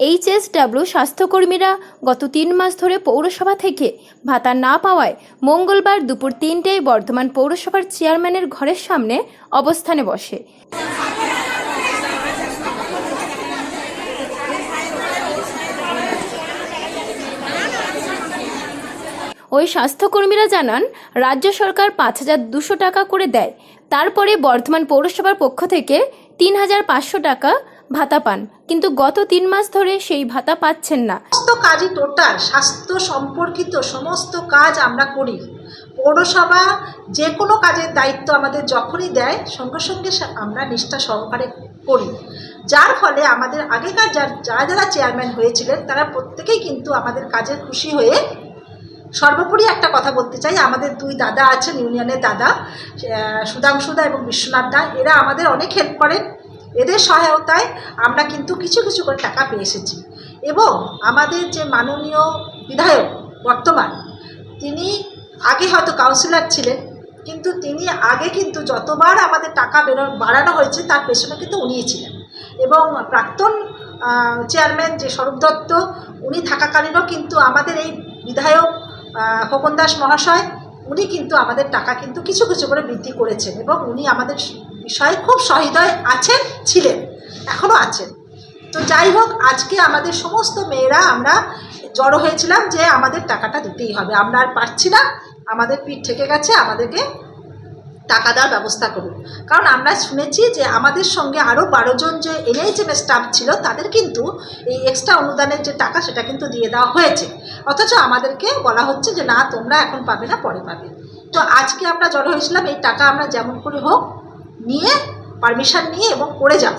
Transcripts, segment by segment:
এইচএসডাব্লিউ স্বাস্থ্যকর্মীরা গত তিন মাস ধরে পৌরসভা থেকে ভাতা না পাওয়ায় মঙ্গলবার দুপুর তিনটেয় বর্ধমান পৌরসভার চেয়ারম্যানের ঘরের সামনে অবস্থানে বসে। ওই স্বাস্থ্যকর্মীরা জানান, রাজ্য সরকার পাঁচ হাজার দুশো টাকা করে দেয়। তারপরে বর্ধমান পৌরসভার পক্ষ থেকে তিন হাজার পাঁচশো টাকা ভাতা পান। কিন্তু গত তিন মাস ধরে সেই ভাতা পাচ্ছেন না। সমস্ত কাজই টোটাল, স্বাস্থ্য সম্পর্কিত সমস্ত কাজ আমরা করি। পৌরসভা যে কোনো কাজের দায়িত্ব আমাদের যখনই দেয়, সঙ্গে সঙ্গে আমরা নিষ্ঠা সহকারে করি। যার ফলে আমাদের আগেকার যার- যারা যারা চেয়ারম্যান হয়েছিলেন, তারা প্রত্যেকেই কিন্তু আমাদের কাজে খুশি হয়ে সর্বোপরি একটা কথা বলতে চাই। আমাদের দুই দাদা আছেন, ইউনিয়নের দাদা সুধাংশুদা এবং বিশ্বনাথ দা। এরা আমাদের অনেক হেল্প করেন। এদের সহায়তায় আমরা কিন্তু কিছু কিছু করে টাকা পেয়ে এসেছি। এবং আমাদের যে মাননীয় বিধায়ক বর্তমান, তিনি আগে হয়তো কাউন্সিলর ছিলেন, কিন্তু তিনি আগে কিন্তু যতবার আমাদের টাকা বেরো বাড়ানো হয়েছে, তার পেছনে কিন্তু উনিই ছিলেন। এবং প্রাক্তন চেয়ারম্যান যে স্বরূপ দত্ত, উনি থাকাকালীনও কিন্তু আমাদের এই বিধায়ক খোকন দাস মহাশয়, উনি কিন্তু আমাদের টাকা কিন্তু কিছু কিছু করে বৃদ্ধি করেছেন এবং উনি আমাদের বিষয়ে খুব সহৃদয় আছেন। ছিলেন এখনও আছেন। তো যাই হোক, আজকে আমাদের সমস্ত মেয়েরা আমরা জড়ো হয়েছিলাম যে আমাদের টাকাটা দিতেই হবে। আমরা আর পারছি না, আমাদের পিঠ থেকে গেছে, আমাদেরকে টাকা দেওয়ার ব্যবস্থা করুন। কারণ আমরা শুনেছি যে আমাদের সঙ্গে আরও বারো জন যে এনএইচএম স্টাফ ছিল, তাদের কিন্তু এই এক্সট্রা অনুদানের যে টাকা, সেটা কিন্তু দিয়ে দেওয়া হয়েছে। অথচ আমাদেরকে বলা হচ্ছে যে, না, তোমরা এখন পাবে না, পরে পাবে। তো আজকে আমরা জড়ো হয়েছিলাম, এই টাকা আমরা যেমন করে হোক নিয়ে পারমিশন নিয়ে এবং করে যাব।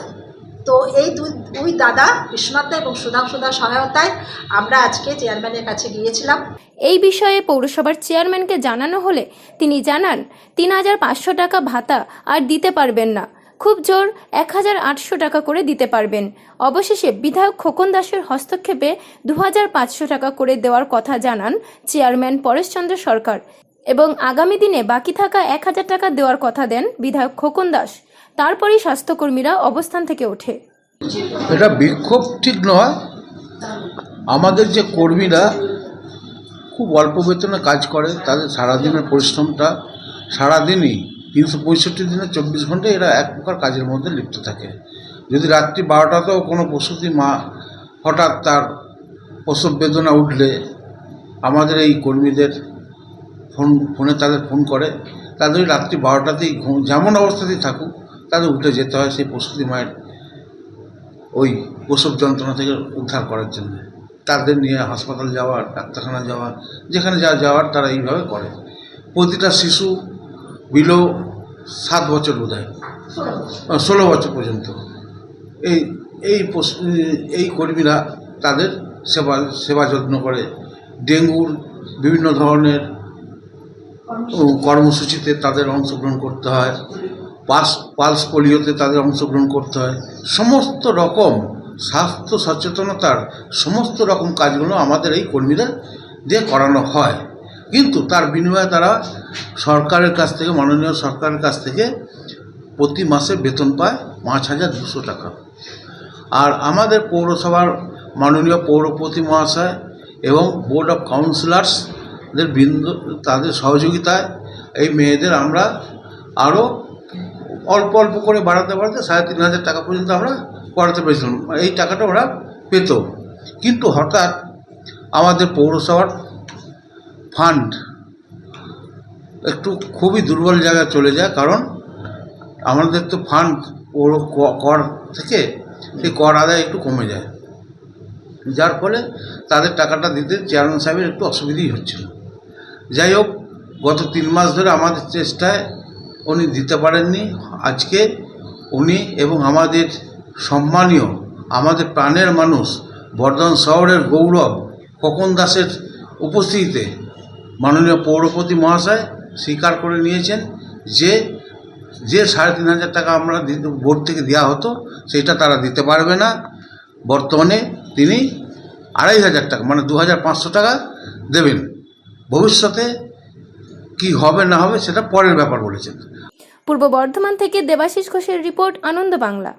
তো এই দুই দুই দাদা, বিশ্বনাথ দা এবং সুধাংশুদার সহায়তায় আমরা আজকে চেয়ারম্যানের কাছে গিয়েছিলাম। এই বিষয়ে পৌরসভার চেয়ারম্যানকে জানানো হলে তিনি জানান, তিন হাজার পাঁচশো টাকা ভাতা আর দিতে পারবেন না। খুব জোর এক হাজার আটশো টাকা করে দিতে পারবেন। অবশেষে বিধায়ক খোকন দাসের হস্তক্ষেপে দু হাজার পাঁচশো টাকা করে দেওয়ার কথা জানান চেয়ারম্যান পরেশচন্দ্র সরকার এবং আগামী দিনে বাকি থাকা এক হাজার টাকা দেওয়ার কথা দেন বিধায়ক খোকন দাস। তারপরেই স্বাস্থ্যকর্মীরা অবস্থান থেকে ওঠে। এটা বিক্ষোভ ঠিক নয়। আমাদের যে কর্মীরা খুব অল্প বেতনে কাজ করে, তাদের সারাদিনের পরিশ্রমটা সারাদিনই তিনশো পঁয়ষট্টি দিনে চব্বিশ ঘণ্টা এরা এক প্রকার কাজের মধ্যে লিপ্ত থাকে। যদি রাত্রি বারোটাতেও কোনো প্রসূতি মা হঠাৎ তার প্রসব বেদনা উঠলে, আমাদের এই কর্মীদের ফোন, ফোনে তাদের ফোন করে, তাদের রাত্রি বারোটাতেই যেমন অবস্থাতেই থাকুক তাদের উঠে যেতে হয় সেই প্রসূতি মায়ের ওই প্রসব যন্ত্রণা থেকে উদ্ধার করার জন্য। তাদের নিয়ে হাসপাতাল যাওয়ার ডাক্তারখানা যাওয়া যেখানে যা যাওয়ার তারা এইভাবে করে। প্রতিটা শিশু বিলো সাত বছর বোধ হয় ষোলো বছর পর্যন্ত। এই এই এই কর্মীরা তাদের সেবা সেবা যত্ন করে। ডেঙ্গুর বিভিন্ন ধরনের কর্মসূচিতে তাদের অংশগ্রহণ করতে হয়। পাস পালস পোলিওতে তাদের অংশগ্রহণ করতে হয়। সমস্ত রকম স্বাস্থ্য সচেতনতার সমস্ত রকম কাজগুলো আমাদের এই কর্মীদের দিয়ে করানো হয়। কিন্তু তার বিনিময়ে তারা সরকারের কাছ থেকে, মাননীয় সরকারের কাছ থেকে প্রতি মাসে বেতন পায় পাঁচ হাজার দুশো টাকা। আর আমাদের পৌরসভার মাননীয় পৌরপতি মহাশয় এবং বোর্ড অফ কাউন্সিলার্সদের বৃন্দ, তাদের সহযোগিতায় এই মেয়েদের আমরা আরও অল্প অল্প করে বাড়াতে বাড়াতে সাড়ে তিন হাজার টাকা পর্যন্ত আমরা করাতে পেরেছিলাম। এই টাকাটা ওরা পেত। কিন্তু হঠাৎ আমাদের পৌরসভার ফান্ড একটু খুবই দুর্বল জায়গায় চলে যায়। কারণ আমাদের তো ফান্ড ক- কর থেকে সেই কর আদায় একটু কমে যায়। যার ফলে তাদের টাকাটা দিতে চেয়ারম্যান সাহেবের একটু অসুবিধেই হচ্ছিল। যাই হোক, গত তিন মাস ধরে আমাদের চেষ্টায় উনি দিতে পারেননি। আজকে উনি এবং আমাদের সম্মানীয়, আমাদের প্রাণের মানুষ, বর্ধমান শহরের গৌরব, খোকন দাসের উপস্থিতিতে মাননীয় পৌরপতি মহাশয় স্বীকার করে নিয়েছেন যে যে সাড়ে তিন হাজার টাকা আমরা বোর্ড থেকে দেওয়া হতো, সেটা তারা দিতে পারবে না। বর্তমানে তিনি আড়াই হাজার টাকা মানে দু হাজার পাঁচশো টাকা দেবেন। ভবিষ্যতে কি হবে, না হবে, সেটা পরের ব্যাপার বলেছেন। পূর্ব বর্ধমান থেকে দেবাশিস ঘোষের রিপোর্ট, আনন্দ বাংলা।